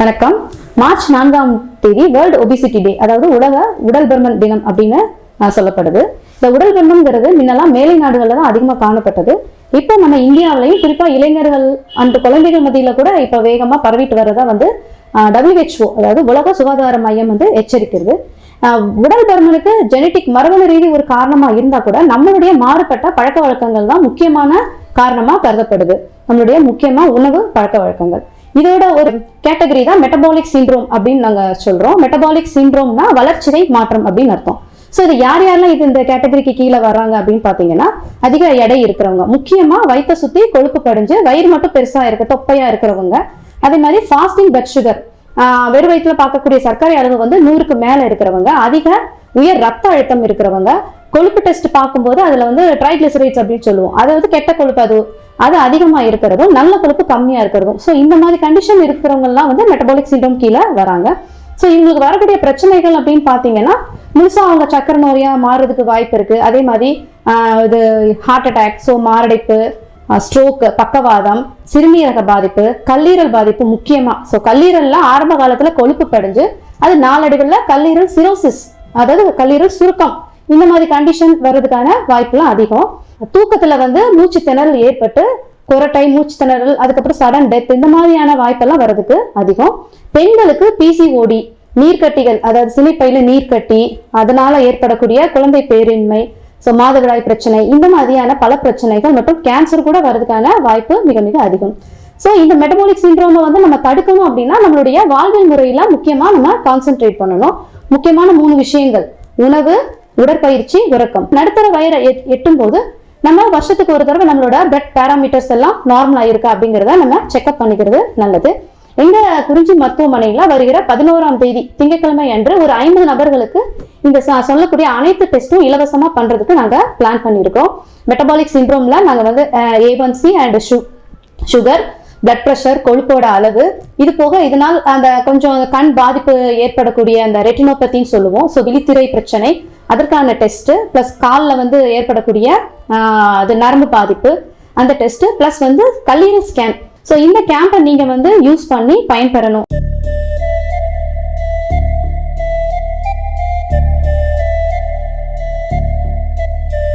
வணக்கம். மார்ச் நான்காம் தேதி வேர்ல்டு ஒபிசிட்டி டே அதாவது உலக உடல் பருமன் தினம் அப்படின்னு சொல்லப்படுது. இந்த உடல் பருமன்கிறது முன்னெல்லாம் மேலை நாடுகளில் தான் அதிகமாக காணப்பட்டது. இப்போ நம்ம இந்தியாவிலையும் குறிப்பாக இளைஞர்கள் அந்த குழந்தைகள் மத்தியில கூட இப்போ வேகமா பரவிட்டு வர்றதா வந்து டபிள்யூஹெச்ஓ அதாவது உலக சுகாதார மையம் வந்து எச்சரிக்கிறது. உடல் பருமனுக்கு ஜெனட்டிக் மரபணு ரீதி ஒரு காரணமா இருந்தா கூட நம்மளுடைய மாறுபட்ட பழக்க வழக்கங்கள் தான் முக்கியமான காரணமா கருதப்படுது. நம்மளுடைய முக்கியமா உணவு பழக்க வழக்கங்கள். இதோட ஒரு கேட்டகரி தான் மெட்டபாலிக் சிண்ட்ரோம் அப்படின்னு நாங்கள் சொல்றோம். மெட்டபாலிக் சிண்ட்ரோம்னா வளர்ச்சிதை மாற்றம் அப்படின்னு அர்த்தம். ஸோ இது யார் யாரெல்லாம் இது இந்த கேட்டகரிக்கு கீழே வர்றாங்க அப்படின்னு பார்த்தீங்கன்னா அதிக எடை இருக்கிறவங்க முக்கியமாக வயிற்றை சுற்றி கொழுப்பு படிஞ்சு வயிறு மட்டும் பெருசாக இருக்க தொப்பையாக இருக்கிறவங்க. அதே மாதிரி ஃபாஸ்டிங் பிளட் சுகர் வெறும் வயிற்றுல பார்க்கக்கூடிய சர்க்கரை அளவு வந்து நூறுக்கு மேல இருக்கிறவங்க அதிக உயர் ரத்த அழுத்தம் இருக்கிறவங்க கொழுப்பு டெஸ்ட் பார்க்கும்போது அதுல வந்து ட்ரைக்ளிசரைட்ஸ் அப்படின்னு சொல்லுவோம். அதாவது கெட்ட கொழுப்பு அது அது அதிகமா இருக்கிறதும் நல்ல கொழுப்பு கம்மியா இருக்கிறதும். ஸோ இந்த மாதிரி கண்டிஷன் இருக்கிறவங்கலாம் வந்து மெட்டபாலிக் சிண்ட்ரோம் கீழே வராங்க. ஸோ இவங்களுக்கு வரக்கூடிய பிரச்சனைகள் அப்படின்னு பார்த்தீங்கன்னா முழுசாக அவங்க சக்கரை நோயாக மாறுறதுக்கு வாய்ப்பு இருக்குது அதே மாதிரி இது ஹார்ட் அட்டாக் ஸோ மாரடைப்பு ஸ்ட்ரோக் பக்கவாதம் சிறுநீரக பாதிப்பு கல்லீரல் பாதிப்பு முக்கியமாக ஸோ கல்லீரல்லாம் ஆரம்ப காலத்தில் கொழுப்பு படைஞ்சு அது நாளடைவில் கல்லீரல் சிரோசிஸ் அதாவது கல்லீரல் சுருக்கம் இந்த மாதிரி கண்டிஷன் வர்றதுக்கான வாய்ப்புலாம் அதிகம். தூக்கத்தில் வந்து மூச்சு திணறல் ஏற்பட்டு குரட்டை மூச்சு திணறல் அதுக்கப்புறம் சடன் டெத் இந்த மாதிரியான வாய்ப்பெல்லாம் வர்றதுக்கு அதிகம். பெண்களுக்கு பிசிஓடி நீர்க்கட்டிகள் அதாவது சினைப்பையில நீர்க்கட்டி அதனால ஏற்படக்கூடிய குழந்தை பேரின்மை ஸோ மாதவிடாய் பிரச்சனை இந்த மாதிரியான பல பிரச்சனைகள் மற்றும் கேன்சர் கூட வர்றதுக்கான வாய்ப்பு மிக மிக அதிகம். ஸோ இந்த மெட்டபாலிக் சிண்ட்ரோமை வந்து நம்ம தடுக்கணும் அப்படின்னா நம்மளுடைய வாழ்வியல் முறையில முக்கியமா நம்ம கான்சென்ட்ரேட் பண்ணணும். முக்கியமான மூணு விஷயங்கள். உணவு உடற்பயிற்சி உறக்கம். நடுத்தர வயரை எட்டும் போது நம்ம வருஷத்துக்கு ஒரு தடவை நம்மளோட பிளட் பேராமீட்டர்ஸ் எல்லாம் நார்மல் இருக்கா அப்படிங்கிறத நம்ம செக்அப் பண்ணிக்கிறது நல்லது. எங்க குறிஞ்சி மருத்துவமனையில வருகிற பதினோராம் தேதி திங்கட்கிழமை அன்று ஒரு ஐம்பது நபர்களுக்கு இந்த சொல்லக்கூடிய அனைத்து டெஸ்ட்டும் இலவசமா பண்றதுக்கு நாங்க பிளான் பண்ணியிருக்கோம் மெட்டபாலிக் சிண்ட்ரோம்ல நாங்கள் வந்து A one C and sugar blood pressure கொழுப்போட அளவு இது போக இதனால் அந்த கொஞ்சம் கண் பாதிப்பு ஏற்படக்கூடிய அந்த ரெட்டினோபத்தின்னு சொல்லுவோம். ஸோ விழித்திரை பிரச்சனை அதற்கான டெஸ்ட் ப்ளஸ் காலில் வந்து ஏற்படக்கூடிய அது நரம்பு பாதிப்பு அந்த டெஸ்ட் ப்ளஸ் வந்து கல்லீரல் ஸ்கேன் ஸோ இந்த கேம்பை நீங்கள் வந்து யூஸ் பண்ணி பயன்பெறணும்.